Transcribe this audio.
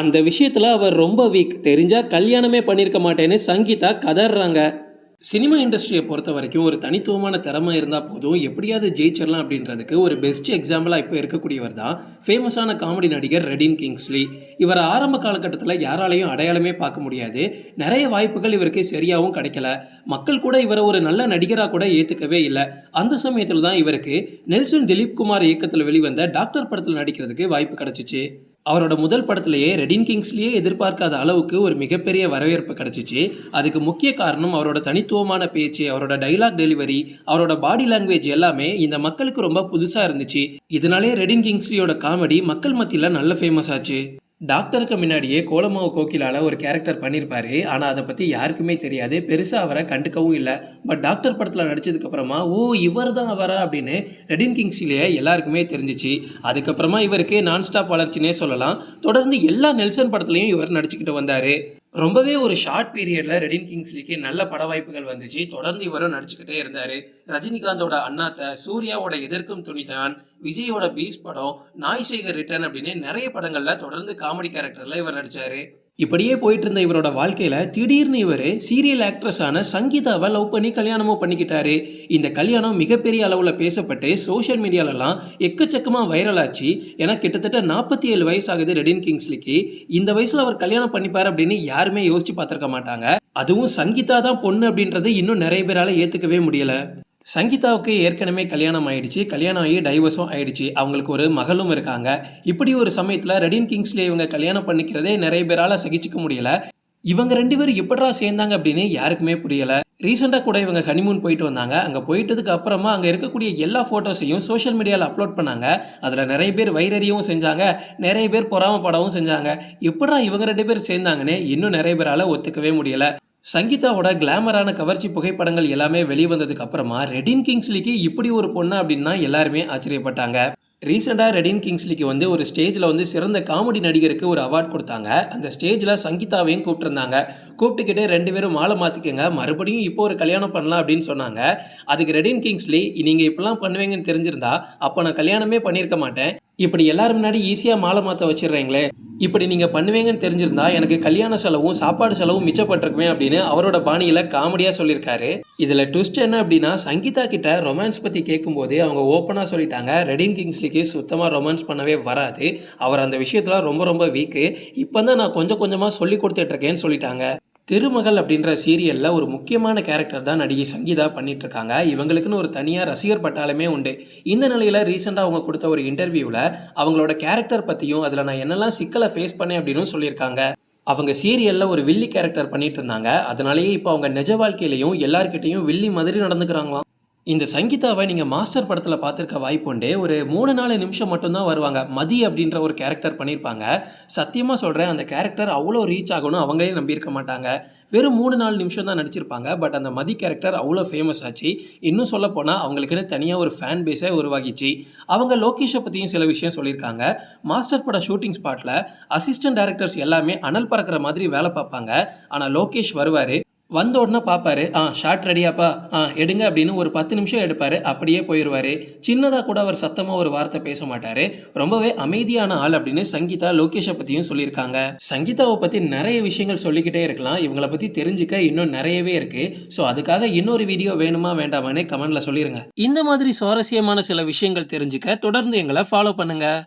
அந்த விஷயத்தில் அவர் ரொம்ப வீக் தெரிஞ்சால் கல்யாணமே பண்ணியிருக்க மாட்டேன்னு சங்கீதா கதறாங்க சினிமா இண்டஸ்ட்ரியை பொறுத்த வரைக்கும் ஒரு தனித்துவமான திறமை இருந்தால் போதும். எப்படியாவது ஜெயிச்சிடலாம் அப்படின்றதுக்கு ஒரு பெஸ்ட் எக்ஸாம்பிளாக இப்போ இருக்கக்கூடியவர் தான் ஃபேமஸான காமெடி நடிகர் ரெடின் கிங்ஸ்லி. இவர் ஆரம்ப காலகட்டத்தில் யாராலையும் அடையாளமே பார்க்க முடியாது. நிறைய வாய்ப்புகள் இவருக்கு சரியாகவும் கிடைக்கல. மக்கள் கூட இவரை ஒரு நல்ல நடிகராக கூட ஏற்றுக்கவே இல்லை. அந்த சமயத்தில் தான் இவருக்கு நெல்சன் திலீப் குமார் இயக்கத்தில் வெளிவந்த டாக்டர் படத்தில் நடிக்கிறதுக்கு வாய்ப்பு கிடச்சிச்சு. அவரோட முதல் படத்திலேயே ரெடின் கிங்ஸ்லேயே எதிர்பார்க்காத அளவுக்கு ஒரு மிகப்பெரிய வரவேற்பு கிடைச்சிச்சு. அதுக்கு முக்கிய காரணம் அவரோட தனித்துவமான பேச்சு அவரோட டைலாக் டெலிவரி அவரோட பாடி லாங்குவேஜ் எல்லாமே இந்த மக்களுக்கு ரொம்ப புதுசாக இருந்துச்சு. இதனாலே ரெடின் கிங்ஸ்லியோட காமெடி மக்கள் மத்தியில் நல்ல ஃபேமஸ் ஆச்சு. டாக்டருக்கு முன்னாடியே கோலமாவு கோகிலால ஒரு கேரக்டர் பண்ணியிருப்பாரு ஆனால் அதை பற்றி யாருக்குமே தெரியாது. பெருசாக அவரை கண்டுக்கவும் இல்லை. பட் டாக்டர் படத்தில் நடித்ததுக்கப்புறமா ஓ இவர் தான் அவரா? அப்படின்னு ரெடின் கிங்ஸ்லேயே எல்லாருக்குமே தெரிஞ்சிச்சு. அதுக்கப்புறமா இவருக்கு நான் ஸ்டாப் வளர்ச்சினே சொல்லலாம். தொடர்ந்து எல்லா நெல்சன் படத்துலையும் இவர் நடிச்சுக்கிட்டு வந்தார். ரொம்பவே ஒரு ஷார்ட் பீரியடில் ரெடின் கிங்ஸ்லிக்கு நல்ல பட வாய்ப்புகள் வந்துச்சு. தொடர்ந்து இவரும் நடிச்சுக்கிட்டே இருந்தார். ரஜினிகாந்தோட அண்ணாத்த சூர்யாவோட எதிர்க்கும் துணிதான் விஜயோட பீஸ் படம் நாய் சேகர் ரிட்டர்ன் அப்படின்னு நிறைய படங்களில் தொடர்ந்து காமெடி கேரக்டரில் இவர் நடித்தார் இப்படியே போயிட்டு இருந்த இவரோட வாழ்க்கையில திடீர்னு இவர் சீரியல் ஆக்ட்ரஸான சங்கீதாவை லவ் பண்ணி கல்யாணமும் பண்ணிக்கிட்டாரு. இந்த கல்யாணம் மிகப்பெரிய அளவில் பேசப்பட்டு சோஷியல் மீடியாலலாம் எக்கச்சக்கமாக வைரல் ஆச்சு. ஏன்னா கிட்டத்தட்ட நாற்பத்தி ஏழு வயசு ஆகுது ரெடின் கிங்ஸ்லிக்கு. இந்த வயசில் அவர் கல்யாணம் பண்ணிப்பார் அப்படின்னு யாருமே யோசிச்சு பார்த்துருக்க மாட்டாங்க. அதுவும் சங்கீதா தான் பொண்ணு அப்படின்றது இன்னும் நிறைய பேரால ஏற்றுக்கவே முடியலை. சங்கீதாவுக்கு ஏற்கனவே கல்யாணம் ஆயிடுச்சு கல்யாணம் ஆகி டைவர்ஸும் ஆயிடுச்சு. அவங்களுக்கு ஒரு மகளும் இருக்காங்க. இப்படி ஒரு சமயத்தில் ரெடின் கிங்ஸ்லே இவங்க கல்யாணம் பண்ணிக்கிறதே நிறைய பேரால் சகிச்சுக்க முடியல. இவங்க ரெண்டு பேரும் எப்படா சேர்ந்தாங்க அப்படின்னு யாருக்குமே புரியல. ரீசெண்டாக கூட இவங்க ஹனிமூன் போயிட்டு வந்தாங்க. அங்கே போயிட்டதுக்கு அப்புறமா அங்கே இருக்கக்கூடிய எல்லா ஃபோட்டோஸையும் சோஷியல் மீடியாவில் அப்லோட் பண்ணாங்க. அதில் நிறைய பேர் வைரறியவும் செஞ்சாங்க. நிறைய பேர் பொறாமப்படவும் செஞ்சாங்க. எப்படா இவங்க ரெண்டு பேர் சேர்ந்தாங்கன்னு இன்னும் நிறைய பேரால் ஒத்துக்கவே முடியலை. சங்கீதாவோட கிளாமரான கவர்ச்சி புகைப்படங்கள் எல்லாமே வெளிவந்ததுக்கு அப்புறமா ரெடின் கிங்ஸ்லிக்கு இப்படி ஒரு பொண்ணு அப்படின்னா எல்லாருமே ஆச்சரியப்பட்டாங்க. ரீசெண்டாக ரெடின் கிங்ஸ்லிக்கு வந்து ஒரு ஸ்டேஜில் வந்து சிறந்த காமெடி நடிகருக்கு ஒரு அவார்ட் கொடுத்தாங்க. அந்த ஸ்டேஜில் சங்கீதாவையும் கூப்பிட்டுருந்தாங்க. கூப்பிட்டுக்கிட்டே ரெண்டு பேரும் மாலை மாற்றிக்கங்க மறுபடியும் இப்போ ஒரு கல்யாணம் பண்ணலாம் அப்படின்னு சொன்னாங்க. அதுக்கு ரெடின் கிங்ஸ்லி நீங்கள் இப்படிலாம் பண்ணுவீங்கன்னு தெரிஞ்சிருந்தா அப்போ நான் கல்யாணமே பண்ணியிருக்க மாட்டேன். இப்படி எல்லாரும் முன்னாடி ஈஸியாக மாலை மாற்ற வச்சிடுறீங்களே. இப்படி நீங்கள் பண்ணுவீங்கன்னு தெரிஞ்சிருந்தா எனக்கு கல்யாண செலவும் சாப்பாடு செலவும் மிச்சப்பட்டிருக்குமே அப்படின்னு அவரோட பாணியில் காமெடியாக சொல்லியிருக்காரு. இதில் ட்விஸ்ட் என்ன அப்படின்னா சங்கீதா கிட்ட ரொமான்ஸ் பற்றி கேட்கும்போது அவங்க ஓப்பனாக சொல்லிட்டாங்க. ரெடின் கிங்ஸ்லிக்கு சுத்தமாக ரொமான்ஸ் பண்ணவே வராது. அவர் அந்த விஷயத்தில் ரொம்ப ரொம்ப வீக்கு இப்போ தான் நான் கொஞ்சம் கொஞ்சமாக சொல்லி கொடுத்துட்ருக்கேன்னு சொல்லிட்டாங்க. திருமகள் அப்படின்ற சீரியலில் ஒரு முக்கியமான கேரக்டர் தான் நடிகை சங்கீதா பண்ணிட்டு இருக்காங்க இவங்களுக்குன்னு ஒரு தனியாக ரசிகர் பட்டாலுமே உண்டு. இந்த நிலையில் ரீசெண்டாக அவங்க கொடுத்த ஒரு இன்டர்வியூவில் அவங்களோட கேரக்டர் பற்றியும் அதில் நான் என்னெல்லாம் சிக்கலை ஃபேஸ் பண்ணேன் அப்படின்னு சொல்லியிருக்காங்க. அவங்க சீரியலில் ஒரு வில்லி கேரக்டர் பண்ணிட்டு இருந்தாங்க அதனாலேயே இப்போ அவங்க நிஜ வாழ்க்கையிலையும் எல்லார்கிட்டையும் வில்லி மாதிரி நடந்துக்கிறாங்களாம். இந்த சங்கீதாவை நீங்கள் மாஸ்டர் படத்தில் பார்த்துருக்க வாய்ப்புண்டு ஒரு மூணு நாலு நிமிஷம் மட்டும்தான் வருவாங்க. மதி அப்படின்ற ஒரு கேரக்டர் பண்ணியிருப்பாங்க சத்தியமாக சொல்கிறேன் அந்த கேரக்டர் அவ்வளோ ரீச் ஆகணும் அவங்களே நம்பியிருக்க மாட்டாங்க. வெறும் மூணு நாலு நிமிஷம் தான் நடிச்சிருப்பாங்க. பட் அந்த மதி கேரக்டர் அவ்வளோ ஃபேமஸ் ஆச்சு. இன்னும் சொல்ல போனால் அவங்களுக்குன்னு தனியாக ஒரு ஃபேன் பேஸே உருவாகிச்சு. அவங்க லோகேஷை பற்றியும் சில விஷயம் சொல்லியிருக்காங்க. மாஸ்டர் பட ஷூட்டிங் ஸ்பாட்டில் அசிஸ்டன்ட் டேரக்டர்ஸ் எல்லாமே அனல் பறக்கிற மாதிரி வேலை பார்ப்பாங்க. ஆனால் லோகேஷ் வருவார். வந்த உடனே பார்ப்பாரு ஆ ஷார்ட் ரெடியாப்பா ஆ எடுங்க அப்படின்னு ஒரு பத்து நிமிஷம் எடுப்பார். அப்படியே போயிடுவார் சின்னதாக கூட அவர் சத்தமாக ஒரு வார்த்தை பேச மாட்டார். ரொம்பவே அமைதியான ஆள் அப்படின்னு சங்கீதா லோகேஷை பற்றியும் சொல்லியிருக்காங்க. சங்கீதாவை பற்றி நிறைய விஷயங்கள் சொல்லிக்கிட்டே இருக்கலாம். இவங்களை பற்றி தெரிஞ்சுக்க இன்னும் நிறையவே இருக்குது ஸோ அதுக்காக இன்னொரு வீடியோ வேணுமா வேண்டாமான்னு கமெண்டில் சொல்லிடுங்க இந்த மாதிரி சுவாரஸ்யமான சில விஷயங்கள் தெரிஞ்சுக்க தொடர்ந்து எங்களை ஃபாலோ பண்ணுங்கள்